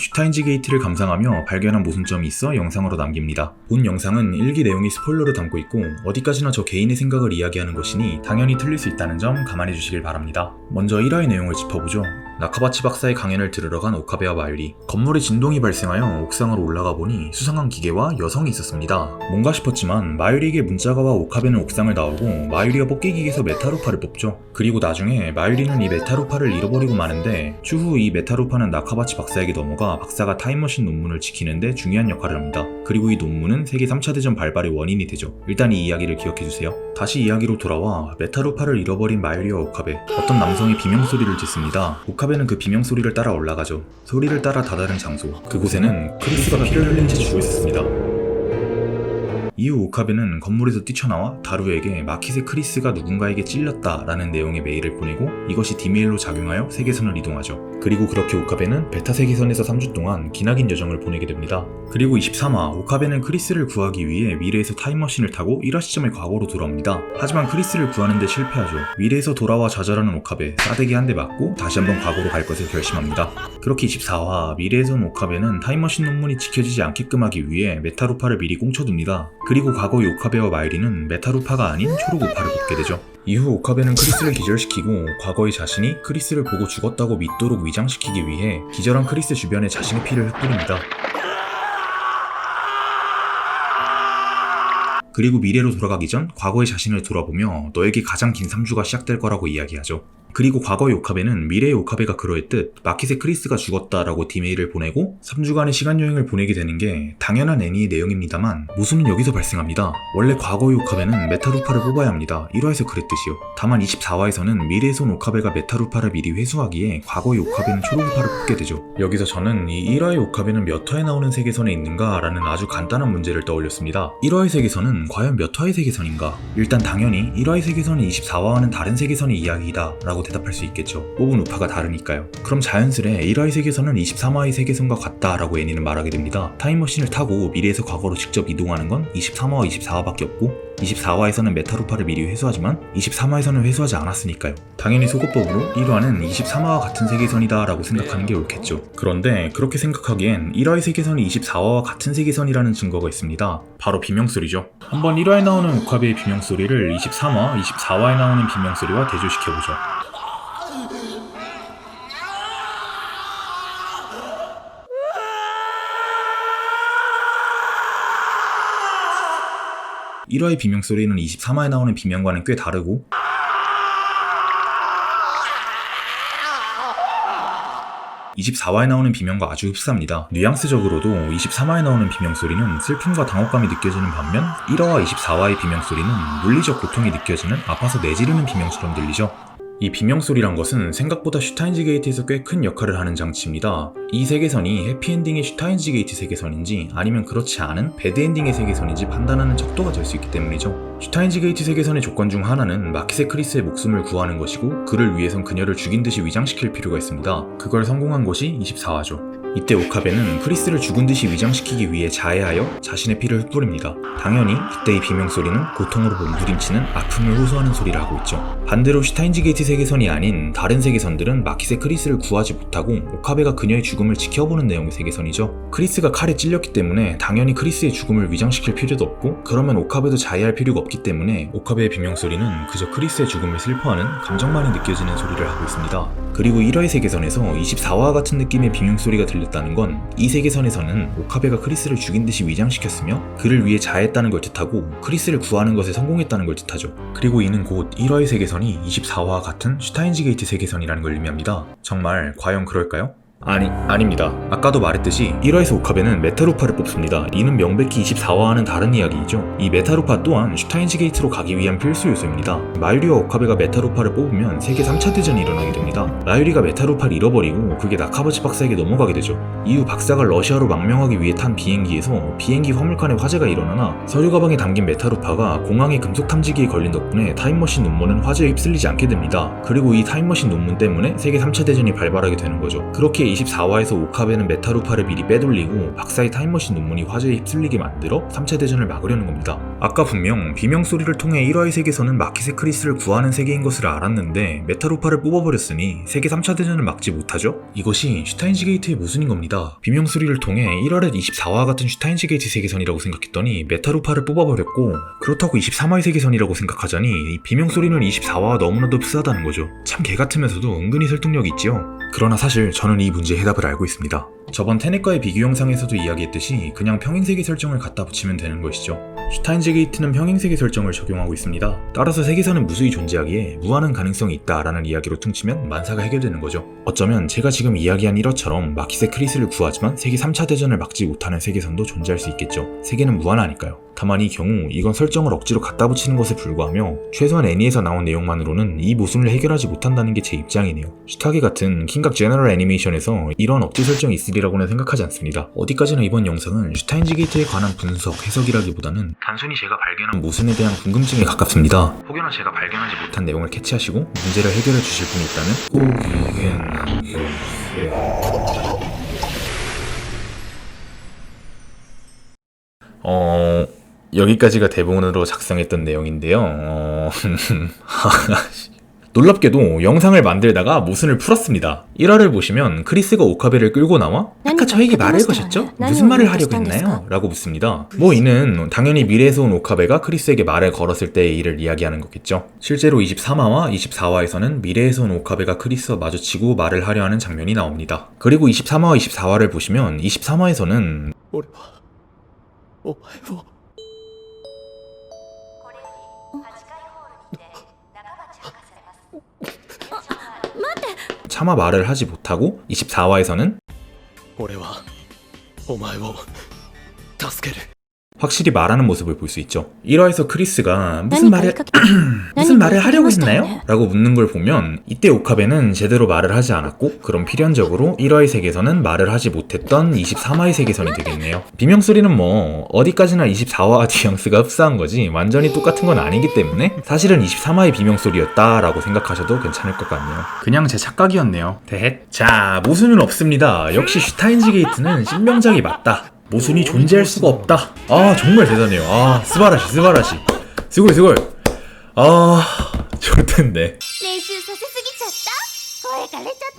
슈타인즈 게이트를 감상하며 발견한 모순점이 있어 영상으로 남깁니다. 본 영상은 일기 내용이 스포일러로 담고 있고 어디까지나 저 개인의 생각을 이야기하는 것이니 당연히 틀릴 수 있다는 점 감안해 주시길 바랍니다. 먼저 1화의 내용을 짚어보죠. 나카바치 박사의 강연을 들으러 간 오카베와 마유리. 건물에 진동이 발생하여 옥상으로 올라가 보니 수상한 기계와 여성이 있었습니다. 뭔가 싶었지만 마유리에게 문자가 와 오카베는 옥상을 나오고 마유리가 뽑기 기계에서 메타루파를 뽑죠. 그리고 나중에 마유리는 이 메타루파를 잃어버리고 마는데 추후 이 메타루파는 나카바치 박사에게 넘어가 박사가 타임머신 논문을 지키는데 중요한 역할을 합니다. 그리고 이 논문은 세계 3차 대전 발발의 원인이 되죠. 일단 이 이야기를 기억해주세요. 다시 이야기로 돌아와 메타루파를 잃어버린 마유리와 오카베. 어떤 남성이 비명소리를 짓습니다. 오카베 는 그 비명 소리를 따라 올라가죠. 소리를 따라 다다른 장소. 그곳에는 크리스가 피를 흘린 채 죽어 있었습니다. 이후 오카베는 건물에서 뛰쳐나와 다루에게 마키세 크리스가 누군가에게 찔렸다라는 내용의 메일을 보내고 이것이 디메일로 작용하여 세계선을 이동하죠. 그리고 그렇게 오카베는 베타 세계선에서 3주 동안 기나긴 여정을 보내게 됩니다. 그리고 23화 오카베는 크리스를 구하기 위해 미래에서 타임머신을 타고 1화 시점의 과거로 돌아옵니다. 하지만 크리스를 구하는데 실패하죠. 미래에서 돌아와 좌절하는 오카베 싸대기 한 대 맞고 다시 한번 과거로 갈 것을 결심합니다. 그렇게 24화 미래에서 온 오카베는 타임머신 논문이 지켜지지 않게끔 하기 위해 메타루파를 미리 꽁쳐둡니다. 그리고 과거의 오카베와 마이리는 메타루파가 아닌 초록우파를 뽑게 되죠. 이후 오카베는 크리스를 기절시키고 과거의 자신이 크리스를 보고 죽었다고 믿도록 위장시키기 위해 기절한 크리스 주변에 자신의 피를 흩뿌립니다. 그리고 미래로 돌아가기 전 과거의 자신을 돌아보며 너에게 가장 긴 3주가 시작될 거라고 이야기하죠. 그리고 과거의 오카베는 미래의 오카베가 그러했듯 마키세 크리스가 죽었다라고 디메일을 보내고 3주간의 시간여행을 보내게 되는 게 당연한 애니의 내용입니다만 모순은 여기서 발생합니다. 원래 과거의 오카베는 메타루파를 뽑아야 합니다. 1화에서 그랬듯이요. 다만 24화에서는 미래에서 온 오카베가 메타루파를 미리 회수하기에 과거의 오카베는 초록우파를 뽑게 되죠. 여기서 저는 이 1화의 오카베는 몇 화에 나오는 세계선에 있는가 라는 아주 간단한 문제를 떠올렸습니다. 1화의 세계선은 과연 몇 화의 세계선인가? 일단 당연히 1화의 세계선이 24화와는 다른 세계선의 이야기이다 라고 대답할 수 있겠죠. 뽑은 우파가 다르니까요. 그럼 자연스레 1화의 세계선은 23화의 세계선과 같다라고 애니는 말하게 됩니다. 타임머신을 타고 미래에서 과거로 직접 이동하는 건 23화와 24화밖에 없고 24화에서는 메타루파를 미리 회수하지만 23화에서는 회수하지 않았으니까요. 당연히 소거법으로 1화는 23화와 같은 세계선이다 라고 생각하는 게 옳겠죠. 그런데 그렇게 생각하기엔 1화의 세계선이 24화와 같은 세계선이라는 증거가 있습니다. 바로 비명소리죠. 한번 1화에 나오는 오카베의 비명소리를 23화, 24화에 나오는 비명소리와 대조시켜보죠. 일화의 비명 소리는 23화에 나오는 비명과는 꽤 다르고 24화에 나오는 비명과 아주 흡사합니다. 뉘앙스적으로도 23화에 나오는 비명 소리는 슬픔과 당혹감이 느껴지는 반면 1화와 24화의 비명 소리는 물리적 고통이 느껴지는 아파서 내지르는 비명처럼 들리죠. 이 비명소리란 것은 생각보다 슈타인즈 게이트에서 꽤 큰 역할을 하는 장치입니다. 이 세계선이 해피엔딩의 슈타인즈 게이트 세계선인지 아니면 그렇지 않은 배드엔딩의 세계선인지 판단하는 척도가 될 수 있기 때문이죠. 슈타인즈 게이트 세계선의 조건 중 하나는 마키세 크리스의 목숨을 구하는 것이고 그를 위해선 그녀를 죽인 듯이 위장시킬 필요가 있습니다. 그걸 성공한 것이 24화죠. 이때 오카베는 크리스를 죽은 듯이 위장시키기 위해 자해하여 자신의 피를 흩뿌립니다. 당연히 이때의 비명소리는 고통으로 몸부림치는 아픔을 호소하는 소리를 하고 있죠. 반대로 슈타인즈 게이트 세계선이 아닌 다른 세계선들은 마키세 크리스를 구하지 못하고 오카베가 그녀의 죽음을 지켜보는 내용의 세계선이죠. 크리스가 칼에 찔렸기 때문에 당연히 크리스의 죽음을 위장시킬 필요도 없고 그러면 오카베도 자해할 필요가 없기 때문에 오카베의 비명소리는 그저 크리스의 죽음을 슬퍼하는 감정만이 느껴지는 소리를 하고 있습니다. 그리고 1화의 세계선에서 24화와 같은 느낌의 비명소리가 들 렸다는 건 이 세계선에서는 오카베가 크리스를 죽인 듯이 위장시켰으며 그를 위해 자했다는 걸 뜻하고 크리스를 구하는 것에 성공했다는 걸 뜻하죠. 그리고 이는 곧 1화의 세계선이 24화와 같은 슈타인즈 게이트 세계선이라는 걸 의미합니다. 정말 과연 그럴까요? 아니, 아닙니다. 아까도 말했듯이 1화에서 오카베는 메타루파를 뽑습니다. 이는 명백히 24화와는 다른 이야기이죠. 이 메타루파 또한 슈타인즈 게이트로 가기 위한 필수 요소입니다. 마유리와 오카베가 메타루파를 뽑으면 세계 3차 대전이 일어나게 됩니다. 마유리가 메타루파를 잃어버리고 그게 나카바치 박사에게 넘어가게 되죠. 이후 박사가 러시아로 망명하기 위해 탄 비행기에서 비행기 화물칸에 화재가 일어나나 서류 가방에 담긴 메타루파가 공항의 금속 탐지기에 걸린 덕분에 타임머신 논문은 화재에 휩쓸리지 않게 됩니다. 그리고 이 타임머신 논문 때문에 세계 3차 대전이 발발하게 되는 거죠. 그렇게 24화에서 오카베는 메타루파를 미리 빼돌리고 박사의 타임머신 논문이 화제에 휩쓸리게 만들어 3차 대전을 막으려는 겁니다. 아까 분명 비명 소리를 통해 1화의 세계에서는 마키세 크리스를 구하는 세계인 것을 알았는데 메타루파를 뽑아버렸으니 세계 3차 대전을 막지 못하죠? 이것이 슈타인즈 게이트의 모순인 겁니다. 비명 소리를 통해 1화를 24화 같은 슈타인즈 게이트 세계선이라고 생각했더니 메타루파를 뽑아버렸고 그렇다고 23화의 세계선이라고 생각하자니 이 비명 소리는 24화와 너무나도 흡사하다는 거죠. 참 개 같으면서도 은근히 설득력이 있지요. 그러나 사실 저는 이 문제의 해답을 알고 있습니다. 저번 테넷과의 비교 영상에서도 이야기했듯이 그냥 평행세계 설정을 갖다 붙이면 되는 것이죠. 슈타인즈 게이트는 평행세계 설정을 적용하고 있습니다. 따라서 세계선은 무수히 존재하기에 무한한 가능성이 있다라는 이야기로 퉁치면 만사가 해결되는 거죠. 어쩌면 제가 지금 이야기한 1화처럼 마키세 크리스를 구하지만 세계 3차 대전을 막지 못하는 세계선도 존재할 수 있겠죠. 세계는 무한하니까요. 다만 이 경우 이건 설정을 억지로 갖다 붙이는 것에 불과하며 최소한 애니에서 나온 내용만으로는 이 모순을 해결하지 못한다는 게 제 입장이네요. 슈타게 같은 킹각 제너럴 애니메이션에서 이런 억지 설정이 있으리라고는 생각하지 않습니다. 어디까지나 이번 영상은 슈타인즈 게이트에 관한 분석, 해석이라기보다는 단순히 제가 발견한 모순에 대한 궁금증에 가깝습니다. 혹여나 제가 발견하지 못한 내용을 캐치하시고 문제를 해결해 주실 분이 있다면 꼭 어... 여기까지가 대본으로 작성했던 내용인데요. 어... 놀랍게도 영상을 만들다가 모순을 풀었습니다. 1화를 보시면 크리스가 오카베를 끌고 나와 아까 저에게 말을 거셨죠? 무슨 말을 하려고 했나요? 라고 묻습니다. 뭐 이는 당연히 미래에서 온 오카베가 크리스에게 말을 걸었을 때의 일을 이야기하는 거겠죠. 실제로 23화와 24화에서는 미래에서 온 오카베가 크리스와 마주치고 말을 하려 하는 장면이 나옵니다. 그리고 23화와 24화를 보시면 23화에서는 차마 말을 하지 못하고 24화에서는 俺はお前を助ける 확실히 말하는 모습을 볼 수 있죠. 1화에서 크리스가 무슨 말을 무슨 말을 하려고 했나요? 라고 묻는 걸 보면 이때 오카베는 제대로 말을 하지 않았고 그럼 필연적으로 1화의 세계선은 말을 하지 못했던 23화의 세계선이 되겠네요. 비명소리는 뭐 어디까지나 24화와 뉘앙스가 흡사한 거지 완전히 똑같은 건 아니기 때문에 사실은 23화의 비명소리였다라고 생각하셔도 괜찮을 것 같네요. 그냥 제 착각이었네요. 대헷. 자, 모순은 없습니다. 역시 슈타인즈 게이트는 신명작이 맞다. 모순이 존재할 수가 없다. 아, 정말 대단해요. 아, 스바라시, 스바라시. 스골, 스골. 아, 좋을 텐데.練習させすぎちゃった声が出ちゃったかわい